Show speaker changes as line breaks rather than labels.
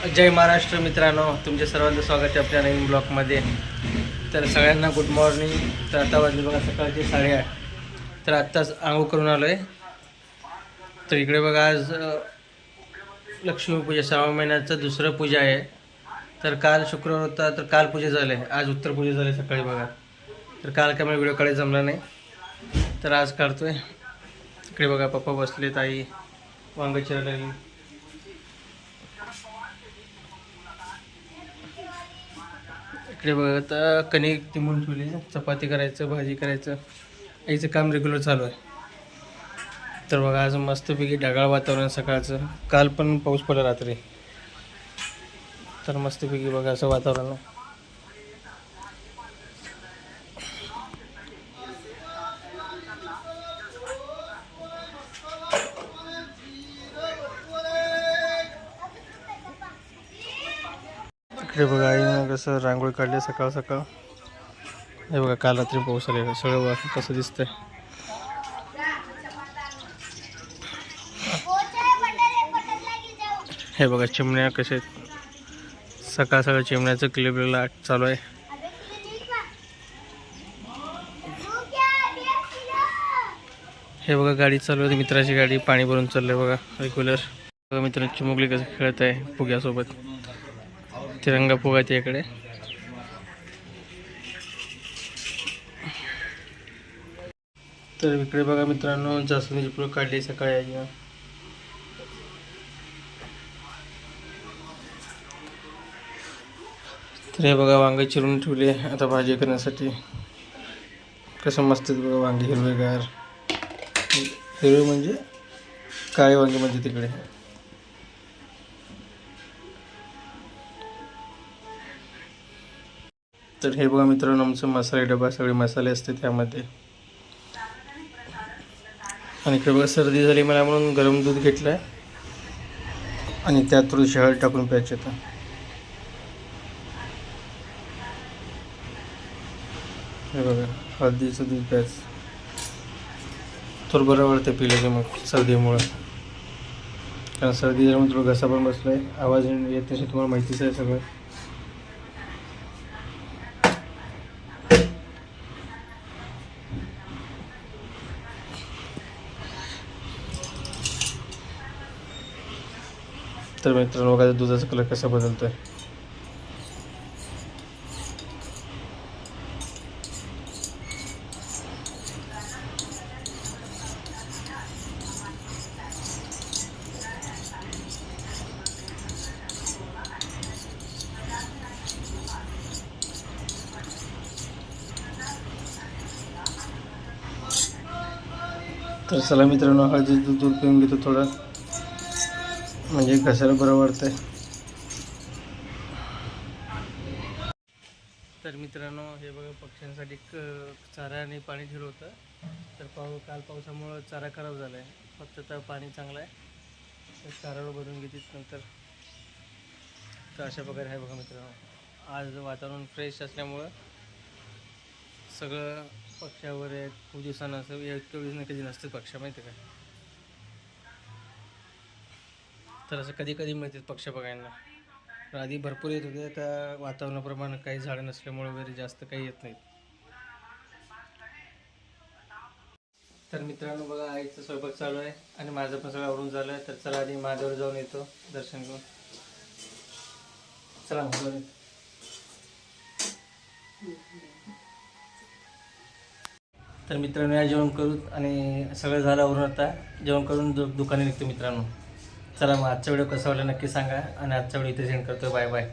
जय महाराष्ट्र मित्रांनो तुमच्या सर्वांचं स्वागत आहे आपल्या नवीन ब्लॉकमध्ये तर सगळ्यांना गुड मॉर्निंग तर आता वाजले बघा सकाळचे साडेआठ. तर आत्ताच आंघोळ करून आलो आहे तर इकडे बघा आज लक्ष्मी लक्ष्मीपूजा सहा महिन्याचं दुसरं पूजा आहे. तर काल शुक्रवार होता तर काल पूजा झाले. आज उत्तर पूजा झाली सकाळी बघा. तर काल काय मला व्हिडिओ काढायला जमला नाही. तर आज काढतोय. इकडे बघा पप्पा बसले ताई वांग चिरलेली इकडे बघा आता कणिक तिमून ठेवली चपाती करायचं भाजी करायचं. याचं काम रेग्युलर चालू आहे. तर बघा आज मस्तपैकी ढगाळ वातावरण सकाळचं. काल पण पाऊस पडला रात्री. तर मस्तपैकी बघा असं वातावरण हे बघा आईनं कसं रांगोळी काढली सकाळ सकाळ. हे बघा काल रात्री पाऊस आले सगळं बघा कसं दिसतंय. हे बघा चिमण्या कसे सकाळ सकाळ चिमण्याचं क्लिपला चालू आहे. हे बघा गाडी चालू आहे. मित्राची गाडी पाणी भरून चाललंय बघा रेग्युलर बघा मित्रांनो चिमुकली कसं खेळत आहे फुग्यासोबत तिरंगा फुगा इकडे. तर इकडे बघा मित्रांनो जास्वंदीची फुलं काढली सकाळी आई. तर हे बघा वांगे चिरून ठेवले आता भाजी करण्यासाठी. कसं मस्त बघा वांगे हिरवेगार. हिरवे म्हणजे काळे वांगे म्हणजे तिकडे. तर हे बघा मित्रांनो आमचं मसाले डबा सगळे मसाले असते त्यामध्ये. आणि इकडे बघा सर्दी झाली मला म्हणून गरम दूध घेतलं आहे आणि त्यात थोडी हळद टाकून प्यायचे तर हे बघा हळदीचं दूध प्यायचं. थोडं बरं वाटतं पिलं की मग सर्दीमुळं. कारण सर्दी झाल्यामुळे थोडं घसा पण बसला आहे आवाज येत नसेल तुम्हाला माहितीच आहे सगळं. तर मित्रांनो बघा दुधाचा कलर कसा बदलतोय. तर चला मित्रांनो हळदी दूध दूध पिऊन घेतो थोडं. म्हणजे घशाला बरं वाटतंय? तर मित्रांनो हे बघा पक्ष्यांसाठी क चारा आणि पाणी ठेवलं होतं. तर पाऊ काल पावसामुळं चारा खराब झाला आहे फक्त तर पाणी चांगलं आहे तर चारावर भरून घेतील नंतर. तर अशा प्रकारे आहे बघा मित्रांनो. आज वातावरण फ्रेश असल्यामुळं सगळं पक्ष्यावर आहे खूप दिवसानं असं एक चोवीस ना कधी नसते पक्ष माहिती का? तर असं कधी कधी मिळतात पक्ष बघायला. तर आधी भरपूर येत होते आता वातावरणाप्रमाणे काही झाडं नसल्यामुळे वगैरे जास्त काही येत नाहीत. तर मित्रांनो बघा आईचं स्वयंपाक चालू आहे आणि माझं पण सगळं आवरून झालं आहे. तर चला आधी माझ्यावर जाऊन येतो दर्शन करून चला मग तर मित्रांनो या जेवण करू आणि सगळं झालं आवरून आता. जेवण करून दु दुकाने निघतो मित्रांनो. चला मग आजचा व्हिडिओ कसा वाटला नक्की सांगा. आणि आजचा व्हिडिओ इथे सेंड करतो बाय बाय